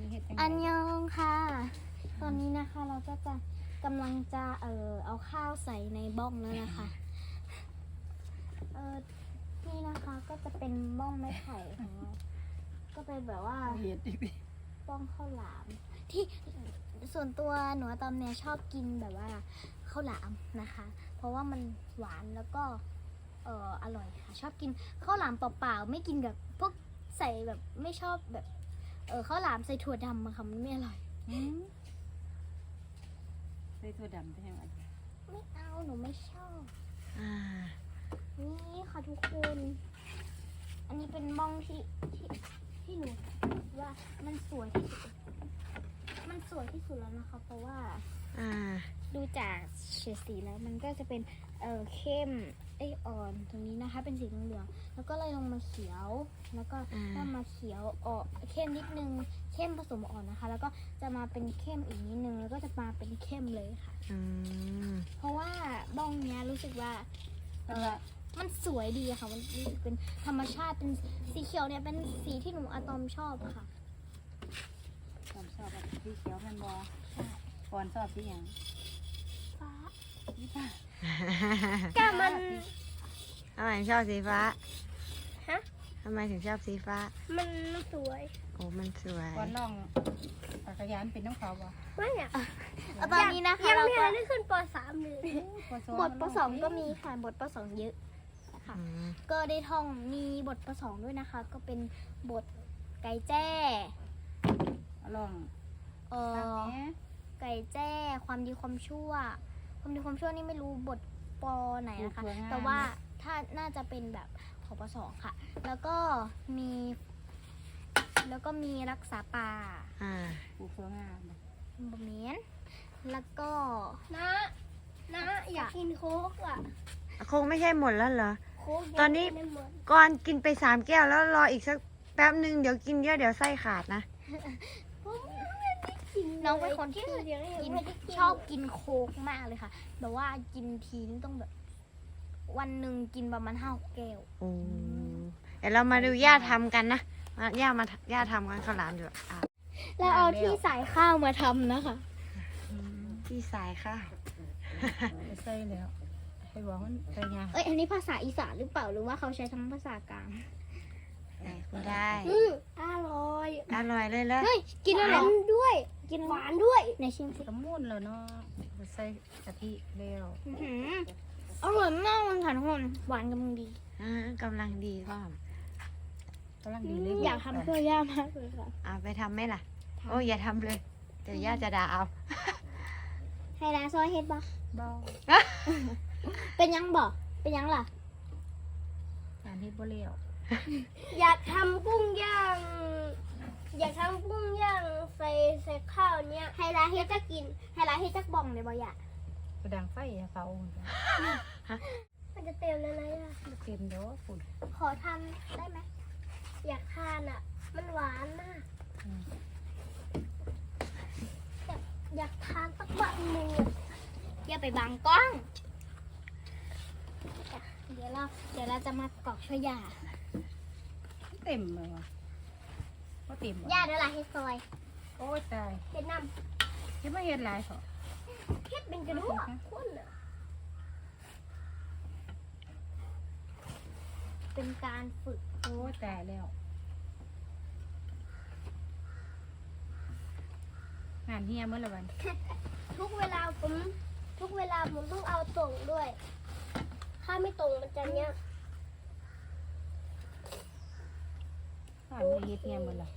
มีเห็ดจังอันยองค่ะ ตอนนี้นะคะเราก็จะกำลังจะเออเอาข้าวใส่ในบ้องแล้วนะคะเออนี่นะคะก็จะเป็นบ้องไม้ไผ่ของเราก็เป็นแบบว่าเห็ดอีกดิบ้องข้าวหลาม ที่ส่วนตัวหนูอะตอมเนี่ยชอบกินแบบว่าข้าวหลามนะคะ เพราะว่ามันหวานแล้วก็เอออร่อยค่ะ ชอบกินข้าวหลามเปล่าๆไม่กินกับพวกใส่แบบไม่ชอบแบบ เออข้าวหลามใส่ถั่วดำอะค่ะมันไม่อร่อยอืมใส่ถั่วดำใช่ไหมไม่เอาหนูไม่ชอบ อ่า นี่ค่ะทุกคน อันนี้เป็นบ้องที่ที่ที่หนูว่ามันสวยที่สุด มันสวยที่สุดแล้วนะคะ เพราะว่า อ่า ดูจากเฉดสีแล้วมันก็จะเป็นเออเข้ม ไอยอ่อนตรงนี้นะคะ เป็นสีเหลืองๆแล้วก็เลยลงมาเขียว แล้วก็อ่า ก็มาเขียวออกเข้มนิดนึงเข้มผสมอ่อนนะคะ แล้วก็จะมาเป็นเข้มอีกนิดนึงแล้วก็จะมาเป็นเข้มเลยค่ะ อืมเพราะว่าบ้องเนี้ยรู้สึกว่าเอาละมันสวยดีอะค่ะ มันรู้สึกเป็นธรรมชาติเป็นสีเขียวเนี่ยเป็นสีที่หนูอะตอมชอบค่ะผมชอบแบบสีเขียวแมันบอก่อนชอบสีหยังฟ้าสีฟ้า ก้ามัน ทำไมถึงชอบสีฟ้าฮะ ทำไมถึงชอบสีฟ้า มันสวยโอ้มันสวย ก่อนน้องจักรยานเป็นน้องเขาบ่ไม่อะตอนนี้นะคะเราก็ได้ขึ้นปสามเลยบทประสองก็มีค่ะบทประสองเยอะค่ะอืมก็ได้ท่องมีบทประสองด้วยนะคะ ก็เป็นบทไก่แจ้เอาลองเอตั้งอแหน่ไก่แจ้ ความดีความชั่ว ความดีความชั่วนี่ไม่รู้บทปอไหนนะคะแต่ว่าถ้าน่าจะเป็นแบบพปสองค่ะ แล้วก็มี แล้วก็มีรักษาป่าอ่าปลูกเฟืองงามบะเมียนแล้วก็นะนะอยากกินโค้กอะคงไม่ใช่หมดแล้วเหรอ โค้กยังตอนนี้ ไม่หมดก่อนกินไปสามแก้วแล้วรออีกสักแป๊บหนึ่งเดี๋ยวกินเยอะเดี๋ยวไส้ขาดนะ น้องเป็นคนที่เดี๋ยวยังกินไม่ได้กินชอบกินโค้กมากเลยค่ะแบบว่ากินทีนี่ต้องแบบ วันหนึ่งกินประมาณห้าแก้วโอ้เดี๋ยวเรามาดูย่าทำกันนะมาย่ามาย่าทำกันข้าวหลามอยู่อะแล้วเอาที่สายข้าวมาทำนะคะที่สายข้าวใส่แล้วให้บอกมันใส่ยางเอ้ยอันนี้ภาษาอีสานหรือเปล่าหรือว่าเขาใช้ทั้งภาษากลางไม่ได้ อืมอร่อย อร่อยเลยแล้วเฮ้ย กินหแล้วเหรวาอนด้วย กินหวานด้วยในชิมสิกระมุนแล้วเนาะใส่กะทิแล้วอื้อหืออร่อยมากเลยค่ะทุกคนหวานกำลังดี อ่ากำลังดีก็กำลังดีเลยอยากทำเพื่อย่ามากเลยค่ะ เอาไปทำไหมล่ะ โอ้ยอย่าทำเลย เดี๋ยวย่าจะด่าเอาให้ร้านซอยเฮ็ดบ่เบาเป็นยังบ่เป็นยังล่ะ การเฮ็ดบ่เลี้ยวอยากทำกุ้งย่าง อยากทำกุ้งย่างใส่ใส่ ข้าวเนี้ยให้ร้านเฮ็ดจะกินให้ร้านเฮ็ดจักบ่องเลยบ่อยากกระดังไฟเฝ้ามันจะเต็มแล้วนะย่าเต็มเด้อฝุ่นขอทำได้ไหมอยากทานอะ มันหวานมากอืมอยากทานสักบะหนึ่งอะอย่าไปบังกล้อง เดี๋ยวเราเดี๋ยวเราจะมากรอกช่วยยาเต็มเลยว่ะบ่เต็มบ่ยาเดี๋ยวเราให้ซอย โอ้ยตายเห็ดน้เฮ็ดมาเฮ็ดหลายเถอะำเห็ดเป็นกระดูกอะข้นอะเป็นการฝึกโอ้ยตายแล้วงานเฮียเมื่อละวันทุกเวลาผมทุกเวลาผมต้องเอาตรงด้วย ถ้าไม่ตรงมันจะเนี้ยงานเฮียเฮ็ดเฮียเมื่อละ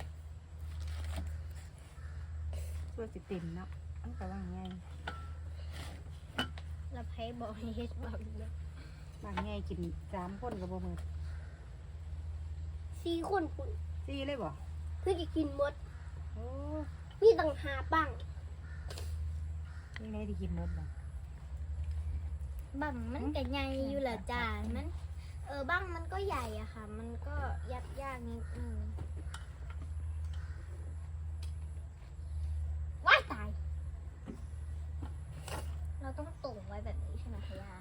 ตัวสิเต็มเนาะมันก็ว่าไงเราให้บอกให้เฮ็ดบอกเยอะบางไงกินสามคนก็บ่หมดซีคนคุณสี่เลยบ่เพื่อจะกินหมดโอ้มีต่างหาบ้างยังไงที่กินหมดบ่บังมันก็ใหญ่อยู่แหละจ้ามัน เออบ้างมันก็ใหญ่อะค่ะ มันก็ยัดยากนิดนึงว้ายตาย เราต้องตรงไว้แบบนี้ใช่ไหมคะยา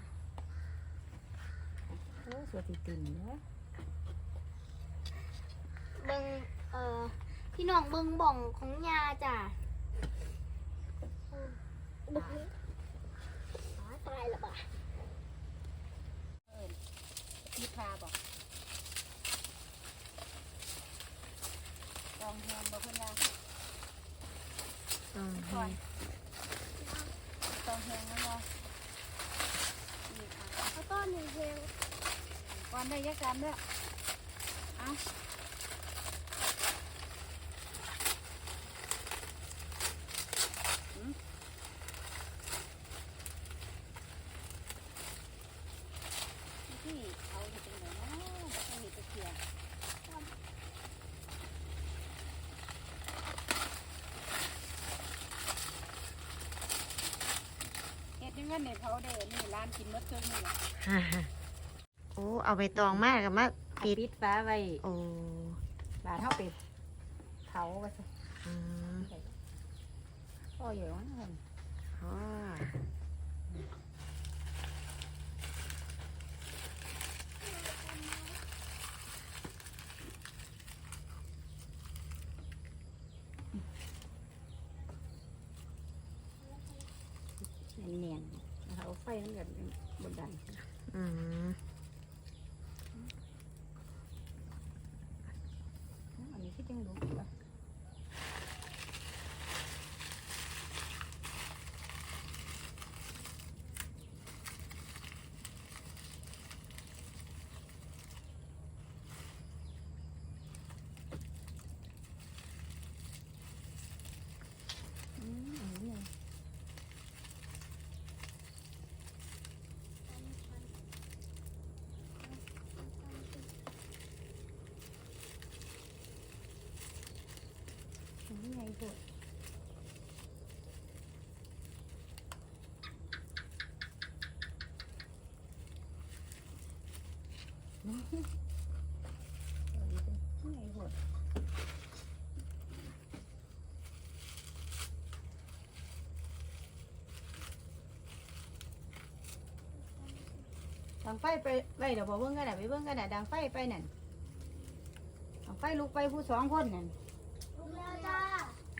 โอ้สวยติ่มเนาะ เบิงเอ่อ พี่พี่น้องเบิงบ่องของยาจ้ะตายละบ่ะที่พาบอกลองแฮมบอกเพื่อนว่าอืมก่อนลองแฮมนะบ่นี่ค่ะแล้วก็หนึ่งเพลงก่อนได้ยักษ์กันด้วยเอาหืมที่เอาจะเป็นไงเนาะจะเห็นตะเกียบ เฮ็ดยังไง เนี่ยเขาได้นี่ร้านกินมดเครื่องนี่แหละโอ้เอาไปตองมากกับมาปิดปิดฟ้าไว้โอ้บาดเท่าไปเผาไว้ซะอืมพ่ออยู่นั่นเอง อ๋อ เนียนๆนะคะเอนบบบนดันอืมอันนี้ที่จังรู้อยู่ว่าอืมอันนี้เลยอันนี้ไงพวกอันนี้เป็นที่ไงพวกดังไฟไปไปเดี๋ยวบอกเบิ่งกันได้ไปเบิ่งกันได้ดังไฟไปนั่นดังไฟลุกไปผู้สองคนนั่นลุกแล้ว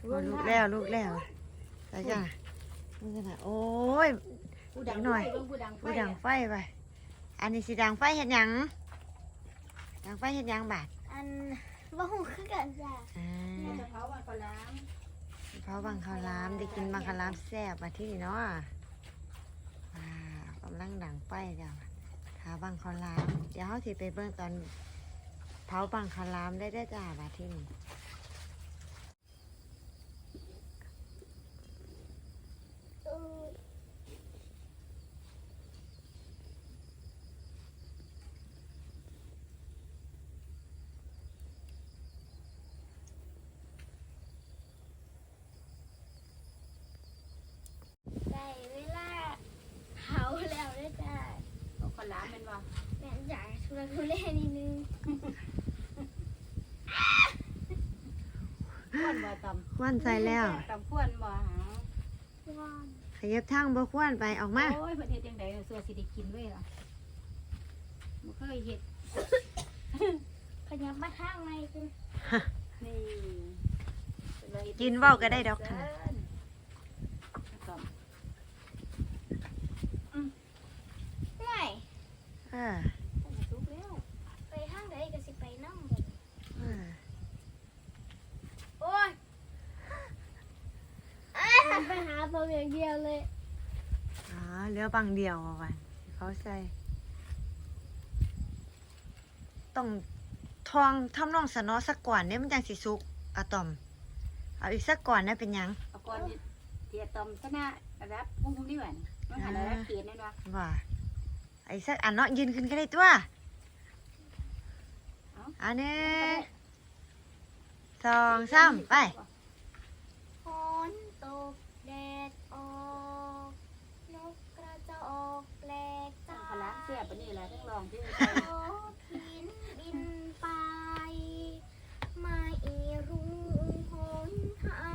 ลูกแล้วลูกแล้วไปจ้ะนี่ขนาดโอ้ยผู้ดังหน่อยไฟเบิ่งผู้ดังไฟผู้ดังไฟไปอันนี้สิดังไฟเห็นยังดังไฟเห็นยังบาดอันว่าหูคือกันจ้ะอ่เนี่ยาจะเผาวันก่อนล้างเพราะบังคาวหลามได้กินบังคาวหลามแซ่บมาที่นี่เนาะว้าวกำลังดังไฟจ้ะทาบังคาวหลามเดี๋ยวเขาสิไปเบิ่งตอนเผาบังคาวหลามได้ได้อจ้ามาที่นี่ เออได้เวลาเผาแล้วด้วยจ้า เอาก่อนล้างแมันบ่ แม่ อยากทุรทุเรศนิดนึงควนบ่ตควนใส่แล้วำตำควนบ่หาว่านขยับทางบ่ควนไปออกมาโอ้ยเพิ่นเฮ็ดจังได๋สัวสิได้กินเว้ยล่ะบ่เคยเฮ็ดขยับมาข้างในคุณนี่เป็นว่าเฮ็ดกินเว้าก็ได้ดอกค่ะตำไม่เออ สุกแล้ว ไปทางใดก็สิไปนั่งบ่ เออ โอ้ย ไปหาตัวอย่างเดียวเลยอ๋อเหลือบังเดียวอะวันเขาใส่ต้องทองทำนองสนอสักก่อนเนี่ยมันจังสิสุกอะตอม เอาอีกสักก่อนนะเป็นหยังเอาก่อนสิเทียตำซะนะรับพุ่งๆนี่หว่ามันหันรับเกียรตินั่นว่าว่าไอ้สักอันเนาะยืนขึ้นก็ได้ตัวเอาอันนี้สองสามไป ฝนตกแดดออกนกกระจอกแปลกใจ พลักเสียบอันนี้แหละทั้งรองที่ นก บินบินไป ไม่รู้หนทา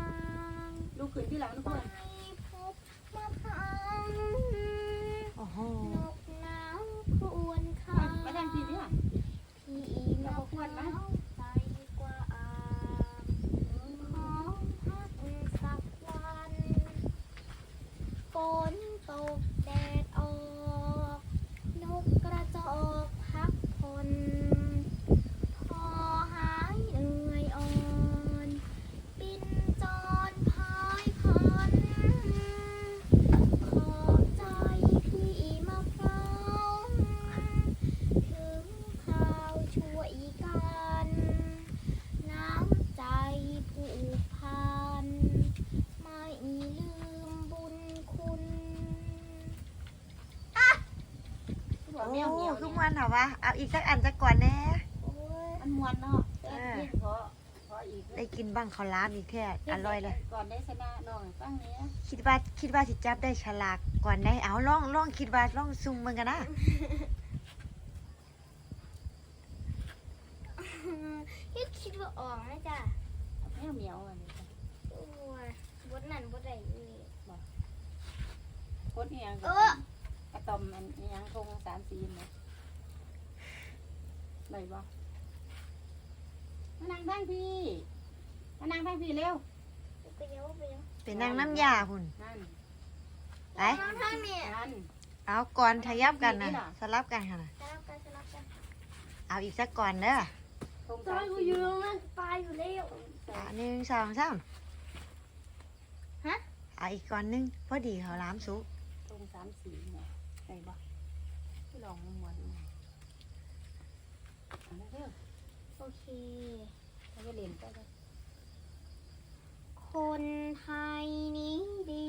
ง ลูกขึ้นที่หลังทุกคน ไม่พบมะพร้าว โอ้โห นกน้ำครวญคา ไปทางที่เนี่ย ที่มะพร้าวใจกว่าอ่าง โอ้ วนเหรอวะเอาอีกสักอันสักก่อนแน่โอ้ยมันมวนเนาะเออขอขออีกได้กินบ้างข้าวหล้ามอีกแค่อร่อยเลย ก่อนได้ชนะน้องตั้งเนี้ยคิดว่าคิดว่าสิจับได้ฉลากก่อนได้เอาลองลองคิดว่าลองซุ่มมึงกันนะพี่คิดว่าออกนะจ๊ะแมวเหมียวอันนี้จ้ะโอ้ยบดนั่นบดใดนี่โคตรเอียงเออกระ ตอมอันเอียงทงสามสีนะได้บ่มานั่งตั้งพี่มานั่งตั้งพี่เร็วไปเดี๋ยวไปเดี๋ยวเป็นนางน้ำยาพุ่น นั่นไป น้องท่านเนี่ยนั่นเอาก่อนทยับกันนะสลับกันค่ะนะสลับกันสลับกันเอาอีกสักก่อนเด้อทงตอสานมกูสีอยู่ตรงนั้นปลาอยู่แล้วอะหนึ่งสองสามฮะเอาอีกก่อนหนึงพอดีข้าวหล้ามสุกทงสามสีเนี่ย ได้บ่ลองมวนๆเอาเร็วโอเคๆเขาจะเล่นก็ได้คนไทยนี้ดี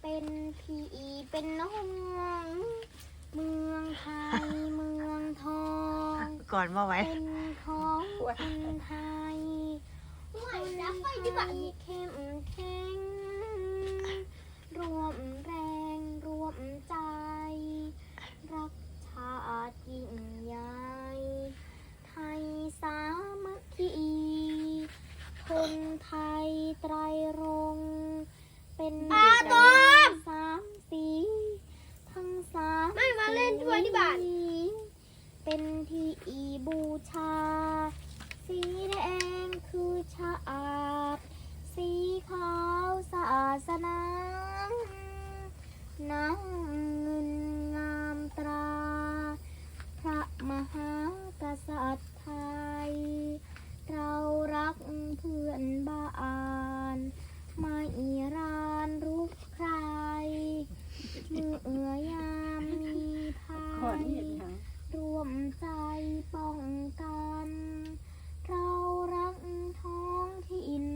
เป็นพี่เป็นน้องเมืองไทยเมืองทองก่อนมาไว้เป็นของคนไทยคนไทยเข้มแข็ง รวมแรงรวมใจ รักชาติยิ่งใหญ่ ไทยสามัคคี คนไทยไตรรงค์เป็นเด็กสามสี ทั้งสาม ไม่มาเล่นด้วยที่บ้าน สีเป็นที่อีบูชา สีแดงคือชาอาบ สีขาวศา สนาน้ำเงินงามตรา พระมหากษัตริย์ไทย เรารักเพื่อนบ้านไม่รานรุกใครเมื่อเอื้อยามมีภั ก่อน ย นี่เห็นหยัง รวมใจป้องกัน เรารักท้องถิ่น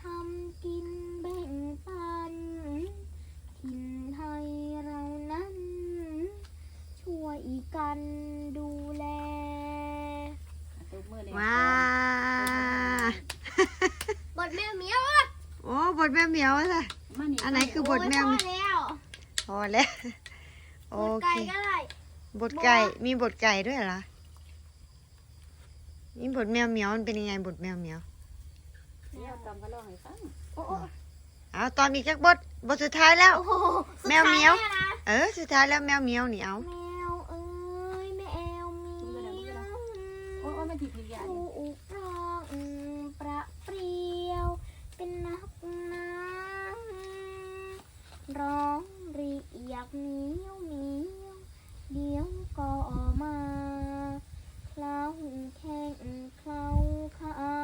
ทำกินแบ่งปัน ถิ่นไทยเรานั้น ช่วยกันดูแล ตบมือเลย ว้า บทแม่เมียว โอ้บท แมวเหมียวเลยมานี่อันไหนคือบทแมว โยพ่อแล้วพอแล้ว โอบทเค ไก่ก็ได้บทไก่ มีบทไก่ด้วยเหรอ นี่บทแมวเหมียวมันเป็นยังไงบทแมวเหมียว เดี๋ยวตอมก็ร้องให้ฟังโอ้โหเอาตอนอีกจักบท บทสุดท้ายแล้ว โอ้โหสุดแมวเหมียว ท้าแล้นะเออ สุดท้ายแล้วแมวเหมียวนี่เอา แมวเอ้ยแมวเหมียว โอ้โอ้มันถีบ ร้องเรียกเหมียวเหมียวเดี๋ยวก็มา เคล้าแข้งเคล้าขาน่า